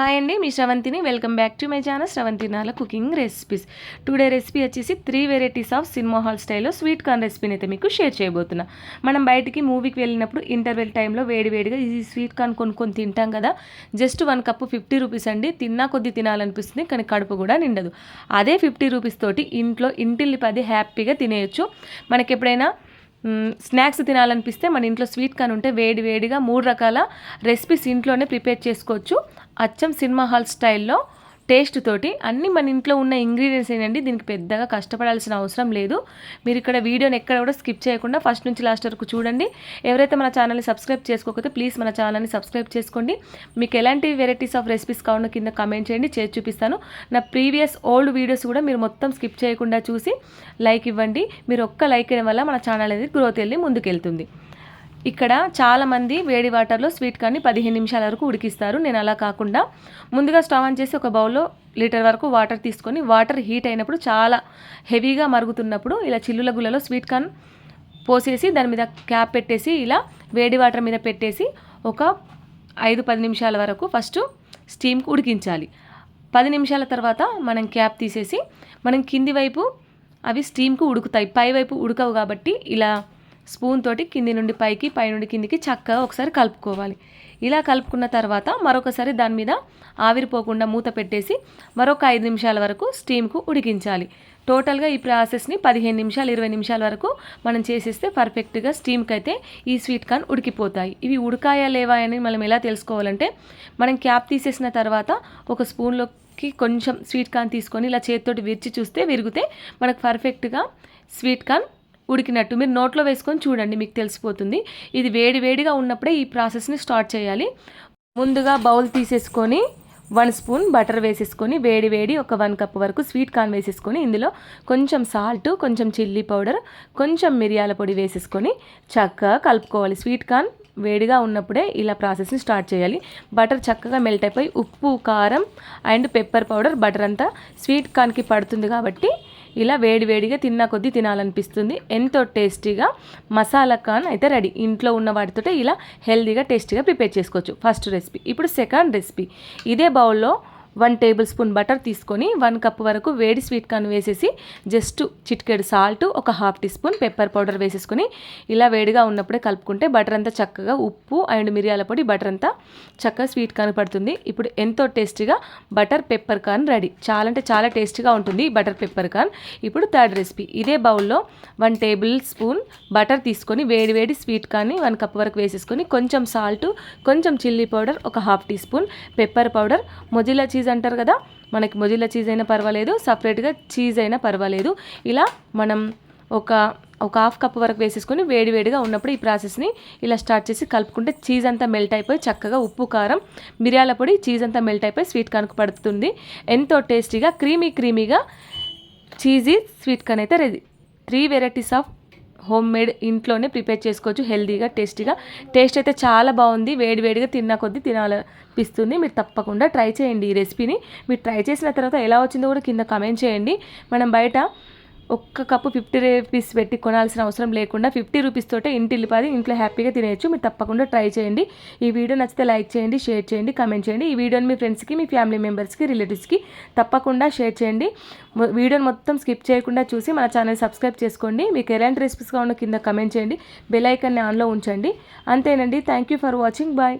Hi అండి మీ శ్రవంతిని. Welcome back to my channel Sravanthi Nala cooking recipes. Today recipe వచ్చేసి three varieties of cinema hall స్టైల్లో sweet corn రెసిపీని అయితే మీకు షేర్ చేయబోతున్నా. మనం బయటికి మూవీకి వెళ్ళినప్పుడు ఇంటర్వెల్ టైంలో వేడివేడిగా ఈ స్వీట్ కార్న్ కొనుక్కొని తింటాం కదా. Just one cup fifty rupees అండి. తిన్నా కొద్ది తినాలనిపిస్తుంది కానీ కడుపు కూడా నిండదు. అదే ఫిఫ్టీ రూపీస్ తోటి ఇంట్లో ఇంటిల్లి పది హ్యాపీగా తినేయచ్చు. మనకి ఎప్పుడైనా స్నాక్స్ తినాలనిపిస్తే మన ఇంట్లో స్వీట్ కార్న్ ఉంటే వేడి వేడిగా మూడు రకాల రెసిపీస్ ఇంట్లోనే ప్రిపేర్ చేసుకోవచ్చు. అచ్చం సినిమా హాల్ స్టైల్లో టేస్ట్ తోటి అన్ని మన ఇంట్లో ఉన్న ఇంగ్రీడియంట్స్ ఏంటండి దీనికి పెద్దగా కష్టపడాల్సిన అవసరం లేదు. మీరు ఇక్కడ వీడియోని ఎక్కడ కూడా స్కిప్ చేయకుండా ఫస్ట్ నుంచి లాస్ట్ వరకు చూడండి. ఎవరైతే మన ఛానల్ని సబ్స్క్రైబ్ చేసుకోకపోతే ప్లీజ్ మన ఛానల్ని సబ్స్క్రైబ్ చేసుకోండి. మీకు ఎలాంటి వెరైటీస్ ఆఫ్ రెసిపీస్ కావాలో కింద కమెంట్ చేయండి. చేసి చూపిస్తాను. నా ప్రీవియస్ ఓల్డ్ వీడియోస్ కూడా మీరు మొత్తం స్కిప్ చేయకుండా చూసి లైక్ ఇవ్వండి. మీరు ఒక్క లైక్ ఇవ్వడం వల్ల మన ఛానల్ అనేది గ్రోత్ వెళ్ళి ముందుకెళ్తుంది. ఇక్కడ చాలామంది వేడి వాటర్లో స్వీట్ కార్న్ని పదిహేను నిమిషాల వరకు ఉడికిస్తారు. నేను అలా కాకుండా ముందుగా స్టవ్ ఆన్ చేసి ఒక బౌల్లో లీటర్ వరకు వాటర్ తీసుకొని వాటర్ హీట్ అయినప్పుడు చాలా హెవీగా మరుగుతున్నప్పుడు ఇలా చిల్లుల గుళ్ళలో స్వీట్ కార్న్ పోసేసి దాని మీద క్యాప్ పెట్టేసి ఇలా వేడి వాటర్ మీద పెట్టేసి ఒక ఐదు పది నిమిషాల వరకు ఫస్ట్ స్టీమ్కి ఉడికించాలి. పది నిమిషాల తర్వాత మనం క్యాప్ తీసేసి మనం కింది వైపు అవి స్టీమ్కి ఉడుకుతాయి. పై వైపు ఉడకవు కాబట్టి ఇలా స్పూన్ తోటి కింది నుండి పైకి పై నుండి కిందికి చక్కగా ఒకసారి కలుపుకోవాలి. ఇలా కలుపుకున్న తర్వాత మరొకసారి దాని మీద ఆవిరిపోకుండా మూత పెట్టేసి మరొక ఐదు నిమిషాల వరకు స్టీమ్కు ఉడికించాలి. టోటల్గా ఈ ప్రాసెస్ని పదిహేను నిమిషాలు ఇరవై నిమిషాల వరకు మనం చేసేస్తే పర్ఫెక్ట్గా స్టీమ్కి అయితే ఈ స్వీట్ కార్న్ ఉడికిపోతాయి. ఇవి ఉడకాయా లేవా అని మనం ఎలా తెలుసుకోవాలంటే మనం క్యాప్ తీసేసిన తర్వాత ఒక స్పూన్లోకి కొంచెం స్వీట్ కార్న్ తీసుకొని ఇలా చేతితోటి విరిచి చూస్తే విరిగితే మనకు పర్ఫెక్ట్గా స్వీట్ కార్న్ ఉడికినట్టు మీరు నోట్లో వేసుకొని చూడండి మీకు తెలిసిపోతుంది. ఇది వేడి వేడిగా ఉన్నప్పుడే ఈ ప్రాసెస్ని స్టార్ట్ చేయాలి. ముందుగా బౌల్ తీసేసుకొని వన్ స్పూన్ బటర్ వేసేసుకొని వేడి వేడి ఒక వన్ కప్ వరకు స్వీట్ కార్న్ వేసేసుకొని ఇందులో కొంచెం సాల్ట్ కొంచెం చిల్లీ పౌడర్ కొంచెం మిరియాల పొడి వేసేసుకొని చక్కగా కలుపుకోవాలి స్వీట్ కార్న్. వేడిగా ఉన్నప్పుడే ఇలా ప్రాసెస్ని స్టార్ట్ చేయాలి. బటర్ చక్కగా మెల్ట్ అయిపోయి ఉప్పు కారం అండ్ పెప్పర్ పౌడర్ బటర్ అంతా స్వీట్ కార్న్కి పడుతుంది కాబట్టి ఇలా వేడి వేడిగా తిన్నా కొద్దీ తినాలనిపిస్తుంది. ఎంతో టేస్టీగా మసాలా కాన్ అయితే రెడీ. ఇంట్లో ఉన్న వాటితో ఇలా హెల్తీగా టేస్టీగా ప్రిపేర్ చేసుకోవచ్చు. First recipe. ఇప్పుడు సెకండ్ రెసిపీ. ఇదే బౌల్లో వన్ టేబుల్ స్పూన్ బటర్ తీసుకొని వన్ కప్ వరకు వేడి స్వీట్ కార్న్ వేసేసి జస్ట్ చిటికెడు సాల్ట్ ఒక half teaspoon pepper powder వేసేసుకొని ఇలా వేడిగా ఉన్నప్పుడే కలుపుకుంటే బటర్ అంతా చక్కగా ఉప్పు అండ్ మిరియాల పొడి బటర్ అంతా చక్కగా స్వీట్ కార్న్ పడుతుంది. ఇప్పుడు ఎంతో టేస్టీగా బటర్ పెప్పర్ కార్న్ రెడీ. చాలా అంటే చాలా టేస్టీగా ఉంటుంది బటర్ పెప్పర్ కార్న్. ఇప్పుడు థర్డ్ రెసిపీ. ఇదే బౌల్లో వన్ టేబుల్ స్పూన్ బటర్ తీసుకొని వేడి వేడి స్వీట్ కార్న్ని వన్ కప్ వరకు వేసేసుకొని కొంచెం సాల్ట్ కొంచెం చిల్లీ పౌడర్ ఒక half teaspoon pepper powder mozzarella cheese cheese అంటారు కదా మనకి మొజిల్లా చీజ్ అయినా పర్వాలేదు సపరేట్గా చీజ్ అయినా పర్వాలేదు. ఇలా మనం ఒక ఒక హాఫ్ కప్ వరకు వేసేసుకొని వేడివేడిగా ఉన్నప్పుడు ఈ ప్రాసెస్ని ఇలా స్టార్ట్ చేసి కలుపుకుంటే చీజ్ అంతా మెల్ట్ అయిపోయి చక్కగా ఉప్పు కారం మిరియాల పొడి చీజ్ అంతా మెల్ట్ అయిపోయి స్వీట్ కనుక పడుతుంది. ఎంతో టేస్టీగా క్రీమీ క్రీమీగా చీజీ స్వీట్ కన్ అయితే ready. Three varieties of homemade ఇంట్లోనే ప్రిపేర్ చేసుకోవచ్చు హెల్దీగా టేస్టీగా. టేస్ట్ అయితే చాలా బాగుంది. వేడివేడిగా తిన్న కొద్దీ తినాలనిపిస్తుంది. మీరు తప్పకుండా ట్రై చేయండి ఈ రెసిపీని. మీరు ట్రై చేసిన తర్వాత ఎలా వచ్చిందో కూడా కింద కమెంట్ చేయండి. మనం బయట ఒక్క కప్పు ఫిఫ్టీ రూపీస్ పెట్టి కొనాల్సిన అవసరం లేకుండా ఫిఫ్టీ రూపీస్ తోటే ఇంటిల్లిపాది ఇంట్లో హ్యాపీగా తినేయచ్చు. మీరు తప్పకుండా ట్రై చేయండి. ఈ వీడియో నచ్చితే లైక్ చేయండి షేర్ చేయండి కమెంట్ చేయండి. ఈ వీడియోని మీ ఫ్రెండ్స్కి మీ ఫ్యామిలీ మెంబర్స్కి రిలేటివ్స్కి తప్పకుండా షేర్ చేయండి. వీడియోని మొత్తం స్కిప్ చేయకుండా చూసి మన ఛానల్ సబ్స్క్రైబ్ చేసుకోండి. మీకు ఎలాంటి రెసిపీస్ కావాలో కింద కమెంట్ చేయండి. బెల్ ఐకన్ని ఆన్లో ఉంచండి. అంతేనండి. Thank you for watching. Bye.